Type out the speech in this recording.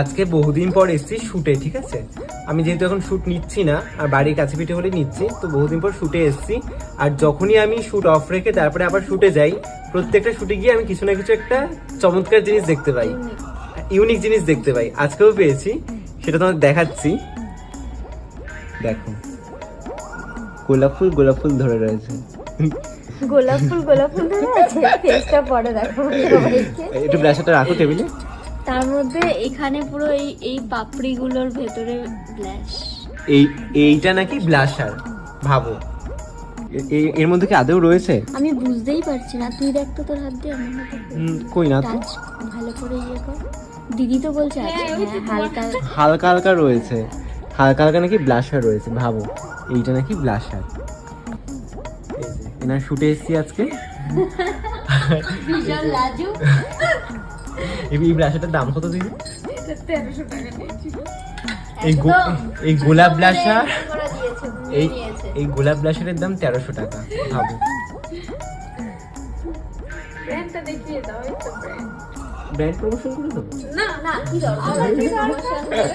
আজকে বহুদিন পর এসেছি শুটে ঠিক আছে? আমি যেহেতু এখন শুট নিচ্ছি না আর বাড়ির কাছে পিঠে হলে নিচ্ছি তো বহুদিন পর শুটে এসেছি। আর যখনই আমি শুট অফ রেখে তারপরে আবার শুটে যাই প্রত্যেকটা শুটে গিয়ে আমি কিছু না কিছু একটা চমৎকার জিনিস দেখতে পাই। ইউনিক জিনিস দেখতে পাই। আজকেও পেয়েছি সেটা তোমাকে দেখাচ্ছি। দেখো। গোলাপ ফুল গোলাপ ফুল ধরে রয়েছে। গোলাপ ফুল গোলাপ ফুল ধরে আছে? ফেসটা পরে দেখো। একটু ব্রাশটা রাখো টেবিলে তার মধ্যে এখানে পুরো এই এই পাপড়িগুলোর ভেতরে ব্ল্যাশ এই এইটা নাকি ব্লাশার? ভাবো। এর মধ্যে কি আদৌ রয়েছে? আমি বুঝতেই পারছি না। তুই দেখ তো তোর হাত দিয়ে আমার হাতে কই না তো। ভালো করে ইয়ে কর। দিদি তো বলছে আছে হ্যাঁ হালকা হালকা হালকা রয়েছে। হালকা হালকা নাকি ব্লাশার রয়েছে ভাবো। এইটা নাকি ব্লাশার। এনার শুটে এসেছি আজকে। লাজু এই ব্লাশারটার দাম কত দিদি এই গো- এই গোলাপ ব্লাশার এই এই গোলাপ ব্লাশারের দাম তেরোশো টাকা ভাবো। ব্র্যান্ডটা দেখিয়ে দাও এই তো ব্র্যান্ড ব্র্যান্ড প্রমোশন করে দেবো? না কি দরকার?